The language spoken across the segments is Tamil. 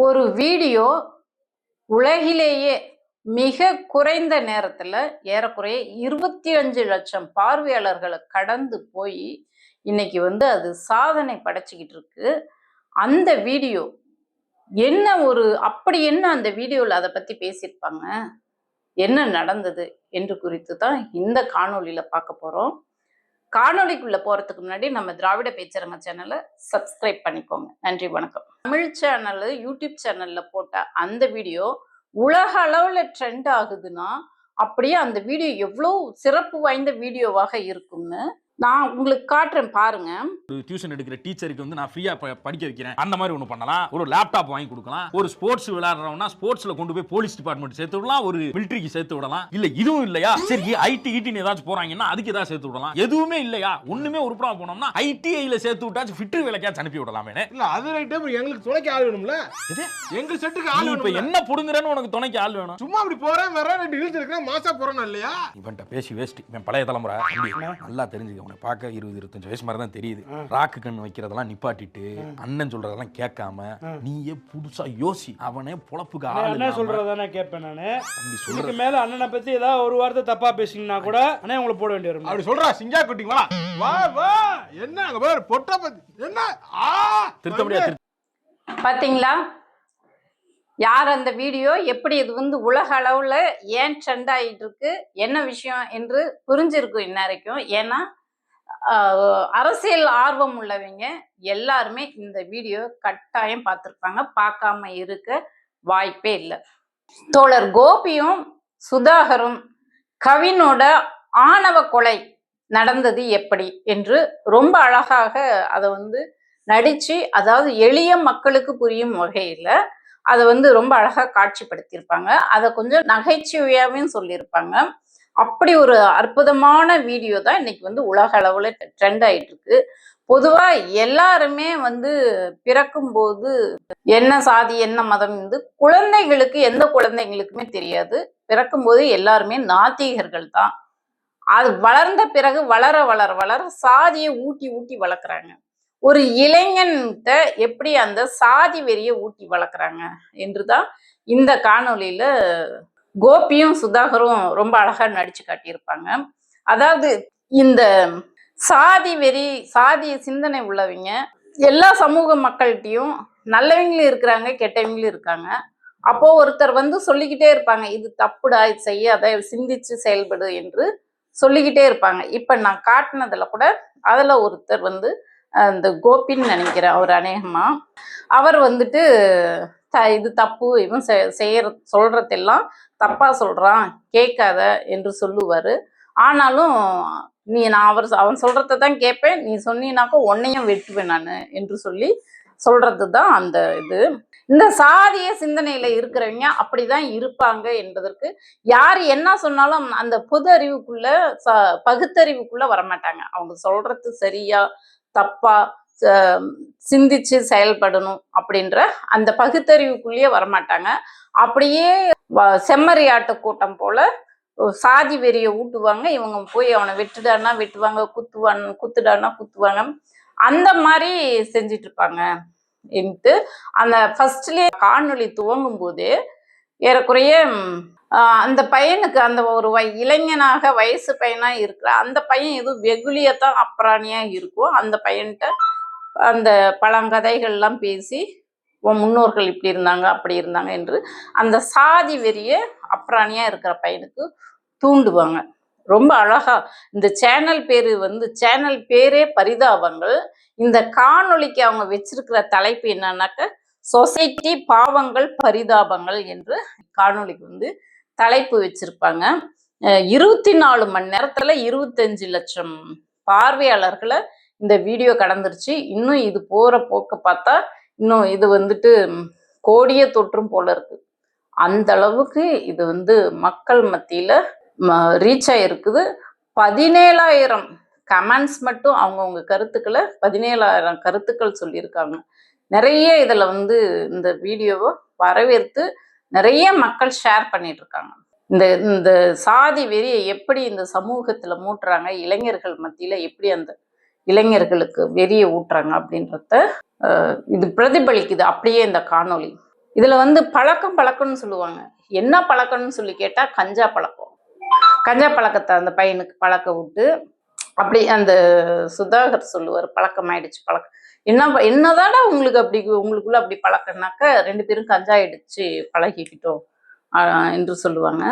ஒரு வீடியோ உலகிலேயே மிக குறைந்த நேரத்தில் ஏறக்குறைய இருபத்தி அஞ்சு லட்சம் பார்வையாளர்களை கடந்து போய் இன்னைக்கு வந்து அது சாதனை படைச்சிக்கிட்டு இருக்கு. அந்த வீடியோ என்ன ஒரு அப்படி என்ன அந்த வீடியோவில் அதை பற்றி பேசியிருப்பாங்க? என்ன நடந்தது என்று குறித்து தான் இந்த காணொலியில் பார்க்க போகிறோம் காணொலிக்குள்ளே போகிறதுக்கு முன்னாடி நம்ம திராவிட பேச்சரங்க சேனலை சப்ஸ்கிரைப் பண்ணிக்கோங்க. நன்றி வணக்கம். தமிழ் சேனல் யூடியூப் சேனல்ல போட்ட அந்த வீடியோ உலக அளவுல ட்ரெண்ட் ஆகுதுன்னா அப்படியே அந்த வீடியோ எவ்வளோ சிறப்பு வாய்ந்த வீடியோவாக இருக்கும்னு நான் உங்களுக்கு காட்டுறேன் பாருங்க. ஒரு டியூஷன் எடுக்கிற டீச்சருக்கு வந்து நான் ஃப்ரீயா படிக்க வைக்கிறேன். அந்த மாதிரி ஒன்று பண்ணலாம். ஒரு லேப்டாப் வாங்கி கொடுக்கலாம். ஒரு ஸ்போர்ட்ஸ் விளையாடுறவனா ஸ்போர்ட்ஸ்ல கொண்டு போய் போலீஸ் டிபார்ட்மெண்ட் சேர்த்து விடலாம். ஒரு மிலிட்டரிக்கு சேர்த்து விடலாம். இல்ல இதுவும் இல்லையா? சரி ஐடி கிட்டின்னு ஏதாச்சும் போறாங்கன்னா அதுக்கு ஏதாவது சேர்த்து விடலாம். எதுவுமே இல்லையா? ஒண்ணுமே உருப்படாம போனோம்னா ஐடிஐல சேர்த்து விட்டாச்சு ஃபிட்ரு வேலைக்காச்சும் அனுப்பி விடலாமே இல்ல அது ரைட்டு அப்புறம் எங்களுக்கு துணைக்கு ஆள் வேணும்ல? எங்க செட்டுக்கு ஆள் இப்ப வேணும் என்ன புடுங்குறேன்னு உனக்கு துணைக்கு ஆள் வேணும். சும்மா அப்படி போறேன் வர ரெண்டு இழுத்து இருக்கிறேன் மாசா போறேன் இல்லையா? இவன்ட்ட பேசி வேஸ்ட் இவன் பழைய தலைமுறை. நல்லா தெரிஞ்சுக்க உன்னை பார்க்க இருபது இருபத்தஞ்சு வயசு மாதிரி தான் தெரியுது. ராக்கு கண் வைக்கிறதெல்லாம் நிப்பாட்டிட்டு அண்ணன் சொல்றதெல்லாம் கேட்காம நீயே புதுசா யோசி. அவனே பொழப்புக்கு ஆள் அண்ணன் இல்லாம சொல்றதானே கேட்பேன் நானு. இதுக்கு சொல்றது. மேல அண்ணனை பத்தி ஏதாவது ஒரு வார்த்தை தப்பா பேசிங்கன்னா கூட அண்ணே உங்களை போட வேண்டி வரும். அப்படி சொல்றா சிங்கா குட்டி வா வா வா. என்ன அங்க பாரு பொட்டா பத்தி. என்ன? ஆ திருத்த முடியாது பாத்தீங்களா? யார் அந்த வீடியோ? எப்படி இது வந்து உலக அளவுல ஏன் ட்ரெண்ட் ஆயிட்டு இருக்கு? என்ன விஷயம் என்று புரிஞ்சிருக்கும் இன்ன வரைக்கும் ஏன்னா அரசியல் ஆர்வம் உள்ளவங்க எல்லாருமே இந்த வீடியோ கட்டாயம் பார்த்துருப்பாங்க. பார்க்காம இருக்க வாய்ப்பே இல்லை. தோழர் கோபியும் சுதாகரும் கவினோட ஆணவ கொலை நடந்தது எப்படி என்று ரொம்ப அழகாக அதை வந்து நடித்து அதாவது எளிய மக்களுக்கு புரியும் வகையில் அதை வந்து ரொம்ப அழகாக காட்சிப்படுத்தியிருப்பாங்க. அதை கொஞ்சம் நகைச்சுவையாகவும் சொல்லியிருப்பாங்க. அப்படி ஒரு அற்புதமான வீடியோ தான் இன்னைக்கு வந்து உலக அளவில் ட்ரெண்ட் ஆயிட்டு இருக்கு பொதுவா எல்லாருமே வந்து பிறக்கும்போது என்ன சாதி என்ன மதம் வந்து குழந்தைகளுக்கு எந்த குழந்தைங்களுக்குமே தெரியாது. பிறக்கும்போது எல்லாருமே நாத்திகர்கள் தான். அது வளர்ந்த பிறகு வளர வளர வளர சாதியை ஊட்டி ஊட்டி வளர்க்குறாங்க. ஒரு இளைஞன்கிட்ட எப்படி அந்த சாதி வெறியை ஊட்டி வளர்க்குறாங்க என்று தான் இந்த காணொளியில கோபியும் சுதாகரும் ரொம்ப அழகா நடிச்சு காட்டியிருப்பாங்க. அதாவது இந்த சாதி வெறி சாதி சிந்தனை உள்ளவங்க எல்லா சமூக மக்கள்கிட்டையும் நல்லவங்களும் இருக்கிறாங்க கெட்டவங்களும் இருக்காங்க. அப்போ ஒருத்தர் வந்து சொல்லிக்கிட்டே இருப்பாங்க இது தப்புடா இது செய்யாத சிந்திச்சு செயல்படு என்று சொல்லிக்கிட்டே இருப்பாங்க. இப்ப நான் காட்டினதுல கூட அதுல ஒருத்தர் வந்து அந்த கோபின்னு நினைக்கிறேன் அவர் அநேகமா. அவர் வந்துட்டு த இது தப்பு இவன் செ- செய்யற சொல்றதெல்லாம் தப்பா சொல்றான் கேட்காத என்று சொல்லுவார். ஆனாலும் நீ நான் அவர் அவன் சொல்றத தான் கேட்பேன் நீ சொன்னீனாக்கா உன்னையும் வெட்டுவேன் நான் என்று சொல்லி சொல்றது தான் அந்த இது. இந்த சாதிய சிந்தனையில இருக்கிறவங்க அப்படிதான் இருப்பாங்க என்பதற்கு யார் என்ன சொன்னாலும் அந்த பொது அறிவுக்குள்ள ச பகுத்தறிவுக்குள்ள வரமாட்டாங்க. அவங்க சொல்றது சரியா தப்பா ச- சிந்திச்சு செயல்படணும் அப்படின்ற அந்த பகுத்தறிவுக்குள்ளேயே வரமாட்டாங்க. அப்படியே வ- செம்மறியாட்டு கூட்டம் போல சாதி வெறியை ஊட்டுவாங்க. இவங்க போய் அவனை வெட்டுடான்னா வெட்டுவாங்க குத்துவான் குத்துடான்னா குத்துவாங்க. அந்த மாதிரி செஞ்சிட்டு இருப்பாங்க. என்று அந்த ஃபர்ஸ்ட்லேயே காணொளி துவங்கும் போது ஏறக்குறைய அந்த பையனுக்கு அந்த ஒரு வய இளைஞனாக வயசு பையனாக இருக்கிற அந்த பையன் எதுவும் வெகுளியத்தான் அப்புறாணியா இருக்கும். அந்த பையன்கிட்ட அந்த பழங்கதைகள்லாம் பேசி உன் முன்னோர்கள் இப்படி இருந்தாங்க அப்படி இருந்தாங்க என்று அந்த சாதி வெறியே அப்ராணியாக இருக்கிற பையனுக்கு தூண்டுவாங்க. ரொம்ப அழகா இந்த சேனல் பேரு வந்து சேனல் பேரே பரிதாபங்கள். இந்த காணொளிக்கு அவங்க வச்சிருக்கிற தலைப்பு என்னன்னாக்க சொசைட்டி பாவங்கள் பரிதாபங்கள் என்று காணொளிக்கு வந்து தலைப்பு வச்சிருப்பாங்க. இருபத்தி நாலு மணி நேரத்துல இருபத்தஞ்சு லட்சம் பார்வையாளர்களை இந்த வீடியோ கடந்துருச்சு. இன்னும் இது போற போக்க பார்த்தா இன்னும் இது வந்துட்டு கோடிய தொற்றும் போல இருக்கு. அந்த அளவுக்கு இது வந்து மக்கள் மத்தியில ரீச் ஆயிருக்குது. பதினேழாயிரம் கமெண்ட்ஸ் மட்டும் அவங்கவுங்க கருத்துக்களை பதினேழாயிரம் கருத்துக்கள் சொல்லியிருக்காங்க. நிறைய இதில் வந்து இந்த வீடியோவை வரவேற்று நிறைய மக்கள் ஷேர் பண்ணிட்டு இருக்காங்க இந்த இந்த சாதி வெறியை எப்படி இந்த சமூகத்தில் மூட்டுறாங்க இளைஞர்கள் மத்தியில் எப்படி அந்த இளைஞர்களுக்கு வெறியை ஊட்டுறாங்க அப்படின்றத இது பிரதிபலிக்குது. அப்படியே இந்த காணொளி. இதில் வந்து பழக்கம் பழக்கம்னு சொல்லுவாங்க. என்ன பழக்கம்னு சொல்லி கேட்டால் கஞ்சா பழக்கம். கஞ்சா பழக்கத்தை அந்த பையனுக்கு பழக்க விட்டு அப்படி அந்த சுதாகர் சொல்லுவார் பழக்கமாயிடுச்சு பழக்கம். என்ன என்னதாடா உங்களுக்கு அப்படி உங்களுக்குள்ள அப்படி பழக்கம்னாக்க ரெண்டு பேரும் கஞ்சா அடிச்சு பழகிக்கிட்டோம் என்று சொல்லுவாங்க.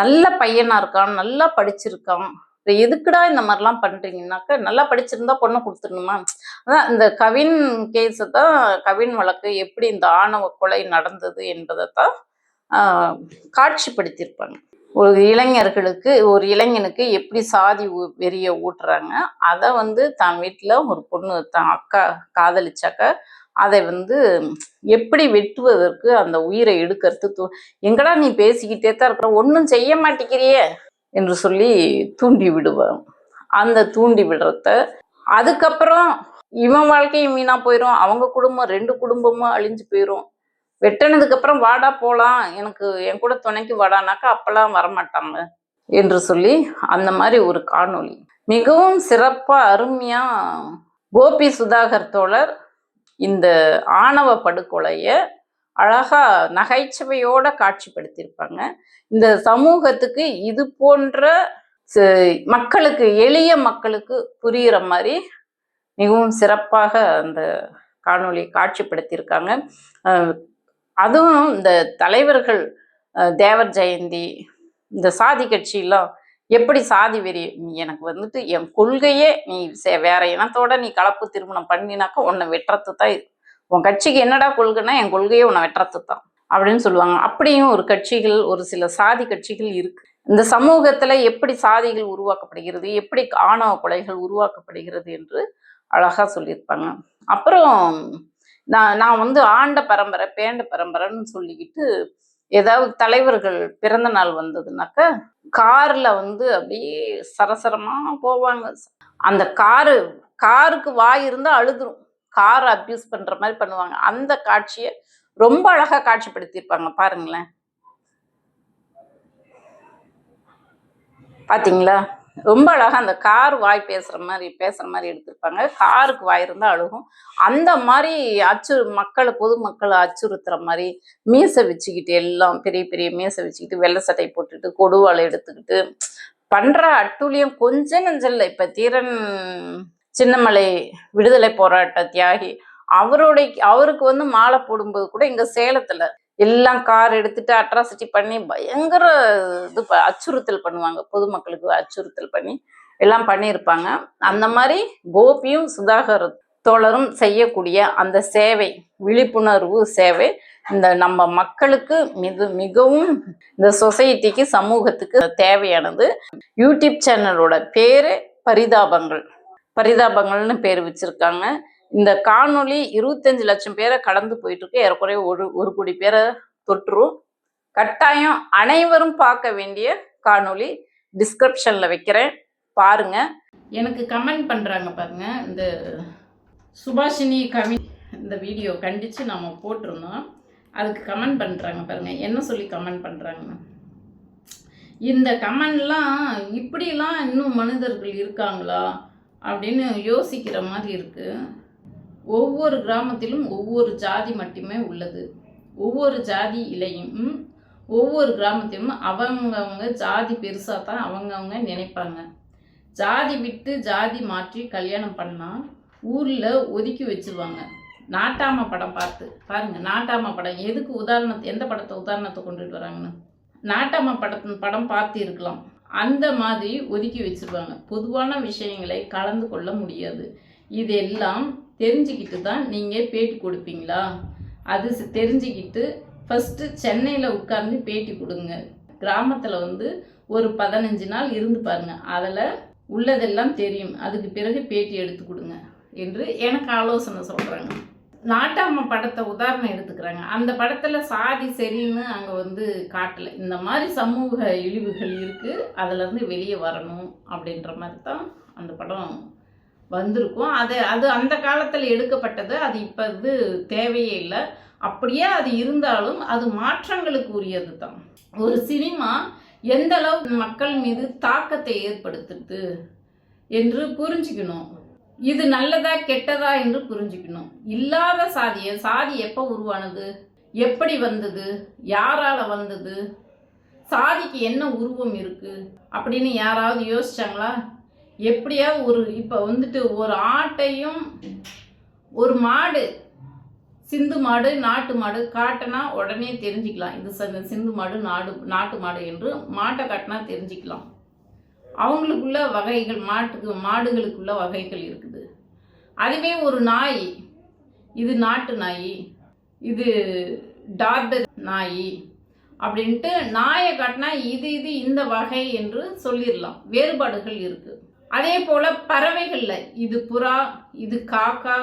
நல்ல பையனாக இருக்கான் நல்லா படிச்சிருக்கான். எதுக்குடா இந்த மாதிரிலாம் பண்ணுறீங்கன்னாக்கா நல்லா படிச்சிருந்தா பொண்ணை கொடுத்துடணுமா? அதான் இந்த கவின் கேஸை தான் கவின் வழக்கு எப்படி இந்த ஆணவ கொலை நடந்தது என்பதை தான் காட்சிப்படுத்தியிருப்பாங்க. ஒரு இளைஞர்களுக்கு ஒரு இளைஞனுக்கு எப்படி சாதி வெறிய ஊட்டுறாங்க அதை வந்து தான் வீட்டில் ஒரு பொண்ணு தான் அக்கா காதலிச்சாக்க அதை வந்து எப்படி வெட்டுவதற்கு அந்த உயிரை எடுக்கிறது எங்கடா நீ பேசிக்கிட்டே தான் இருக்கிற? ஒன்றும் செய்ய மாட்டேங்கிறியே. என்று சொல்லி தூண்டி விடுவேன். அந்த தூண்டி விடுறத அதுக்கப்புறம் இவன் வாழ்க்கையும் வீணா போயிடும் அவங்க குடும்பம் ரெண்டு குடும்பமும் அழிஞ்சு போயிடும் வெட்டினதுக்கு அப்புறம் வாடா போகலாம் எனக்கு என் கூட துணைக்கு வாடானாக்கா அப்பெல்லாம் வரமாட்டாங்க என்று சொல்லி அந்த மாதிரி ஒரு காணொளி. மிகவும் சிறப்பாக அருமையாக கோபி சுதாகர் தோழர் இந்த ஆணவ படுகொலையை அழகா நகைச்சுவையோட காட்சிப்படுத்தியிருப்பாங்க. இந்த சமூகத்துக்கு இது போன்ற ச- மக்களுக்கு எளிய மக்களுக்கு புரிகிற மாதிரி மிகவும் சிறப்பாக அந்த காணொளி காட்சிப்படுத்தியிருக்காங்க. அதுவும் இந்த தலைவர்கள் தேவர் ஜெயந்தி இந்த சாதி கட்சியெல்லாம் எப்படி சாதி வெறி நீ எனக்கு வந்துட்டு என் கொள்கையே நீ சே- வேற இனத்தோட நீ கலப்பு திருமணம் பண்ணினாக்கா உன்னை வெட்டுறது தான் உன் கட்சிக்கு என்னடா கொள்கைன்னா என் கொள்கையே உன்னை வெட்டுறது தான் அப்படின்னு சொல்லுவாங்க. அப்படியும் ஒரு கட்சிகள் ஒரு சில சாதி கட்சிகள் இருக்கு. இந்த சமூகத்துல எப்படி சாதிகள் உருவாக்கப்படுகிறது எப்படி ஆணவ கொலைகள் உருவாக்கப்படுகிறது என்று அழகா சொல்லியிருப்பாங்க. அப்புறம் நான் நான் வந்து ஆண்ட பரம்பரை பேண்ட பரம்பரைன்னு சொல்லிக்கிட்டு ஏதாவது தலைவர்கள் பிறந்த நாள் வந்ததுனாக்க கார்ல வந்து அப்படியே சரசரமா போவாங்க. அந்த காரு காருக்கு வாய் இருந்தா அழுதுரும். காரை அப்யூஸ் பண்ற மாதிரி பண்ணுவாங்க. அந்த காட்சியை ரொம்ப அழகா காட்சிப்படுத்தியிருப்பாங்க. பாருங்களேன். பாத்தீங்களா? ரொம்ப அழகா அந்த கார் வாய் பேசுற மாதிரி பேசுற மாதிரி எடுத்திருப்பாங்க. காருக்கு வாய் இருந்தால் அழுகும். அந்த மாதிரி அச்சு மக்களை பொதுமக்களை அச்சுறுத்துற மாதிரி மீசை வச்சுக்கிட்டு எல்லாம் பெரிய பெரிய மீசை வச்சுக்கிட்டு வெள்ளை சட்டை போட்டுட்டு கொடுவாளை எடுத்துக்கிட்டு பண்ற அட்டூழியம் கொஞ்சம் நெஞ்சல்ல. இப்ப தீரன் சின்னமலை விடுதலை போராட்ட தியாகி அவருடைய அவருக்கு வந்து மாலை போடும்போது கூட இங்க சேலத்துல எல்லாம் கார் எடுத்துட்டு அட்ராசிட்டி பண்ணி பயங்கர இது ப- அச்சுறுத்தல் பண்ணுவாங்க. பொதுமக்களுக்கு அச்சுறுத்தல் பண்ணி எல்லாம் பண்ணியிருப்பாங்க. அந்த மாதிரி கோபியும் சுதாகர் தோழரும் செய்யக்கூடிய அந்த சேவை விழிப்புணர்வு சேவை இந்த நம்ம மக்களுக்கு மிக மிகவும் இந்த சொசைட்டிக்கு சமூகத்துக்கு தேவையானது. யூடியூப் சேனலோட பேரு பரிதாபங்கள். பரிதாபங்கள்னு பேர் வச்சுருக்காங்க. இந்த காணொளி இருபத்தஞ்சு லட்சம் பேரை கடந்து போயிட்டுருக்கு. ஏறக்குறைய ஒரு ஒரு கோடி பேரை தொற்றுரும். கட்டாயம் அனைவரும் பார்க்க வேண்டிய காணொளி டிஸ்கிரிப்ஷனில் வைக்கிறேன். பாருங்க. எனக்கு கமெண்ட் பண்ணுறாங்க பாருங்க. இந்த சுபாஷினி கவி இந்த வீடியோ கண்டித்து நாம் போட்டிருந்தோம். அதுக்கு கமெண்ட் பண்ணுறாங்க பாருங்க. என்ன சொல்லி கமெண்ட் பண்றாங்கன்னு இந்த கமெண்ட்லாம் இப்படிலாம் இன்னும் மனிதர்கள் இருக்காங்களா? அப்படின்னு யோசிக்கிற மாதிரி இருக்குது ஒவ்வொரு கிராமத்திலும் ஒவ்வொரு ஜாதி மட்டுமே உள்ளது. ஒவ்வொரு ஜாதி இலையும் ஒவ்வொரு கிராமத்திலும் அவங்கவுங்க ஜாதி பெருசாக தான் அவங்கவுங்க நினைப்பாங்க. ஜாதி விட்டு ஜாதி மாற்றி கல்யாணம் பண்ணால் ஊரில் ஒதுக்கி வச்சிருவாங்க. நாட்டாம படம் பார்த்து பாருங்கள் நாட்டாம படம். எதுக்கு உதாரணத்தை எந்த படத்தை உதாரணத்தை கொண்டுட்டு வராங்கன்னு? நாட்டாம படத்தின் படம் பார்த்து இருக்கலாம் அந்த மாதிரி ஒதுக்கி வச்சிருவாங்க பொதுவான விஷயங்களை கலந்து கொள்ள முடியாது. இதெல்லாம் தெரிஞ்சுக்கிட்டு தான் நீங்கள் பேட்டி கொடுப்பீங்களா? அது தெரிஞ்சுக்கிட்டு ஃபஸ்ட்டு சென்னையில் உட்கார்ந்து பேட்டி கொடுங்க. கிராமத்தில் வந்து ஒரு பதினஞ்சு நாள் இருந்து பாருங்கள் அதில் உள்ளதெல்லாம் தெரியும். அதுக்கு பிறகு பேட்டி எடுத்து கொடுங்க. என்று எனக்கு ஆலோசனை சொல்கிறாங்க நாட்டாம படத்தை உதாரணம் எடுத்துக்கிறாங்க. அந்த படத்தில் சாதி சரின்னு அங்கே வந்து காட்டலை. இந்த மாதிரி சமூக இழிவுகள் இருக்குது அதுலேருந்து வெளியே வரணும் அப்படின்ற மாதிரி தான் அந்த படம் வந்திருக்கும். அது அது அந்த காலத்தில் எடுக்கப்பட்டது. அது இப்போ இது தேவையே இல்லை. அப்படியே அது இருந்தாலும் அது மாற்றங்களுக்கு உரியது தான். ஒரு சினிமா எந்த அளவு மக்கள் மீது தாக்கத்தை ஏற்படுத்துது என்று புரிஞ்சுக்கணும். இது நல்லதா கெட்டதா என்று புரிஞ்சுக்கணும். இல்லாத சாதியை சாதி எப்போ உருவானது? எப்படி வந்தது? யாரால வந்தது? சாதிக்கு என்ன உருவம் இருக்கு? அப்படின்னு யாராவது யோசிச்சாங்களா? எப்படியாவது ஒரு இப்போ வந்துட்டு ஒரு ஆட்டையும் ஒரு மாடு சிந்து மாடு நாட்டு மாடு காட்டினா உடனே தெரிஞ்சுக்கலாம். இது சிந்து மாடு நாடு நாட்டு மாடு என்று மாட்டை காட்டினா தெரிஞ்சுக்கலாம். அவங்களுக்குள்ள வகைகள் மாட்டுக்கு மாடுகளுக்குள்ள வகைகள் இருக்குது அதுவே ஒரு நாய். இது நாட்டு நாய். இது டார்பர் நாய். அப்படின்ட்டு நாயை காட்டினா இது இது இந்த வகை என்று சொல்லிடலாம். வேறுபாடுகள் இருக்குது அதே போல் பறவைகளில் இது புறா இது காக்கா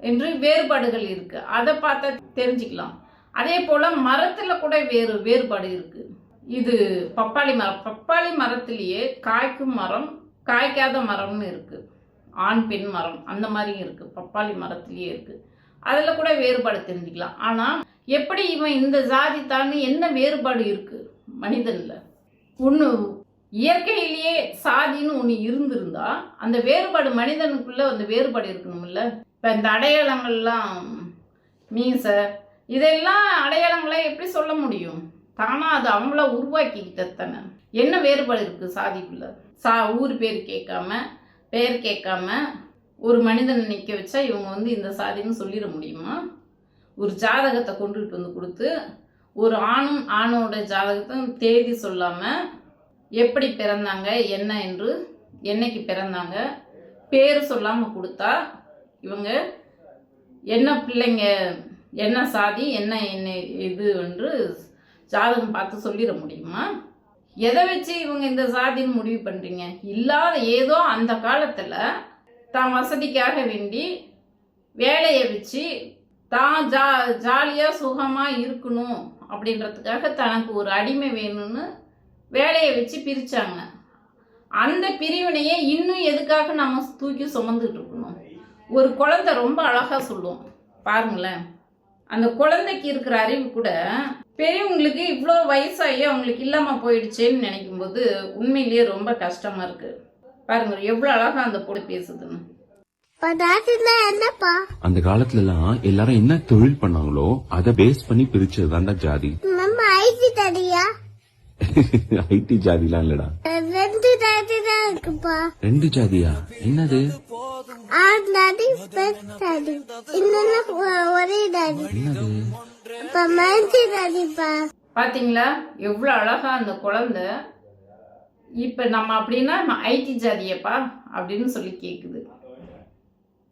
என்று வேறுபாடுகள் இருக்குது அதை பார்த்தா தெரிஞ்சுக்கலாம். அதே போல் மரத்தில் கூட வேறு வேறுபாடு இருக்குது இது பப்பாளி மரம். பப்பாளி மரத்திலேயே காய்க்கும் மரம் காய்க்காத மரம்னு இருக்குது ஆண் பெண் மரம் அந்த மாதிரியும் இருக்குது பப்பாளி மரத்துலேயே இருக்குது அதில் கூட வேறுபாடு தெரிஞ்சுக்கலாம். ஆனால் எப்படி இவன் இந்த ஜாதி தான் என்ன வேறுபாடு இருக்குது மனிதனில். ஒன்று இயற்கையிலேயே சாதின்னு ஒன்று இருந்திருந்தா அந்த வேறுபாடு மனிதனுக்குள்ளே அந்த வேறுபாடு இருக்கணும்ல? இப்போ இந்த அடையாளங்கள்லாம் மீசை இதெல்லாம் அடையாளங்களை எப்படி சொல்ல முடியும்? தானா அது அவங்கள உருவாக்கிக்கிட்ட தானே. என்ன வேறுபாடு இருக்குது சாதிக்குள்ள? சா ஊர் பேர் கேட்காம பெயர் கேட்காம ஒரு மனிதனை நிற்க வச்சா இவங்க வந்து இந்த சாதின்னு சொல்லிட முடியுமா? ஒரு ஜாதகத்தை கொண்டுகிட்டு வந்து கொடுத்து ஒரு ஆணும் ஆணோட ஜாதகத்தை தேதி சொல்லாமல் எப்படி பிறந்தாங்க என்ன என்று என்னைக்கு பிறந்தாங்க பேர் சொல்லாமல் கொடுத்தா இவங்க என்ன பிள்ளைங்க என்ன சாதி என்ன என்ன இது என்று ஜாதகம் பார்த்து சொல்லிட முடியுமா? எதை வச்சு இவங்க இந்த சாதின்னு முடிவு பண்ணுறீங்க இல்லாத ஏதோ அந்த காலத்தில் தான் வசதிக்காக வேண்டி வேலையை வச்சு தான் ஜா ஜாலியாக சுகமாக இருக்கணும் அப்படின்றதுக்காக தனக்கு ஒரு அடிமை வேணும்னு வேலையை வச்சு பிரித்தாங்க அந்த பிரிவினையை இன்னும் எதுக்காக நம்ம தூக்கி சுமந்துட்டு இருக்கணும்? ஒரு குழந்தை ரொம்ப அழகாக சொல்லும். பாருங்களேன். அந்த குழந்தைக்கு இருக்கிற அறிவு கூட பெரியவங்களுக்கு இவ்வளோ வயசாகி அவங்களுக்கு இல்லாமல் போயிடுச்சேன்னு நினைக்கும் போது உண்மையிலேயே ரொம்ப கஷ்டமாக இருக்குது பாருங்க எவ்வளோ அழகாக அந்த பொண்ணு பேசுதுன்னு. அந்த காலத்துல எல்லாம் எல்லாரும் என்ன தொழில் பண்ணாங்களோ அத பேஸ் பண்ணி பிரிச்சது தான்டா ஜாதி. ஐடி ஜாதிலாம் இல்லடா. தான் இருக்குப்பா ரெண்டு ஜாதியா? என்னது? ஆறு தாடி பெண் தாடி இன்னொன்னு ஒ- ஒரே என்னது? இப்ப மனுஷி தாடிப்பா பாத்தீங்களா? எவ்வளோ அழகா அந்த குழந்தை. இப்போ நம்ம அப்படின்னா ஐடி ஜாதியப்பா அப்படின்னு சொல்லி கேட்குது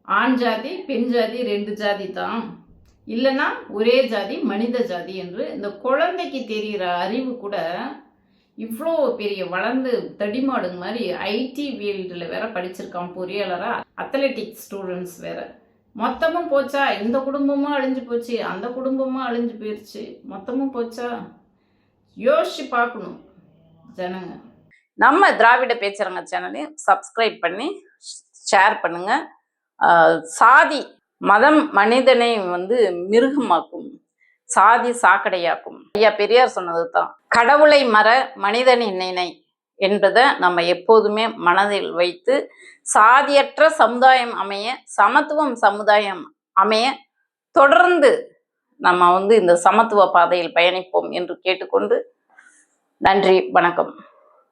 ஆண் ஜாதி பெண் ஜாதி ரெண்டு ஜாதி தான். இல்லைன்னா ஒரே ஜாதி மனித ஜாதி என்று இந்த குழந்தைக்கு தெரிகிற அறிவு கூட இவ்வளோ பெரிய வளர்ந்து தடிமாடுங்க மாதிரி ஐடி ஃபீல்டில் வேற படிச்சிருக்கான் பொறியாளராக அத்லெட்டிக் ஸ்டூடெண்ட்ஸ் வேற. மொத்தமும் போச்சா? இந்த குடும்பமும் அழிஞ்சு போச்சு. அந்த குடும்பமும் அழிஞ்சு போயிடுச்சு மொத்தமும் போச்சா? யோசிச்சு பார்க்கணும் ஜனங்க. நம்ம திராவிட பேச்சரங்க சேனலையும் சப்ஸ்கிரைப் பண்ணி ஷேர் பண்ணுங்க. சாதி மதம் மனிதனை வந்து மிருகமாக்கும். சாதி சாக்கடையாக்கும். ஐயா பெரியார் சொன்னது தான் கடவுளை மற மனிதனின் நினை என்பதை நம்ம எப்போதுமே மனதில் வைத்து சாதியற்ற சமுதாயம் அமைய சமத்துவம் சமுதாயம் அமைய தொடர்ந்து நம்ம வந்து இந்த சமத்துவ பாதையில் பயணிப்போம் என்று கேட்டுக்கொண்டு நன்றி வணக்கம்.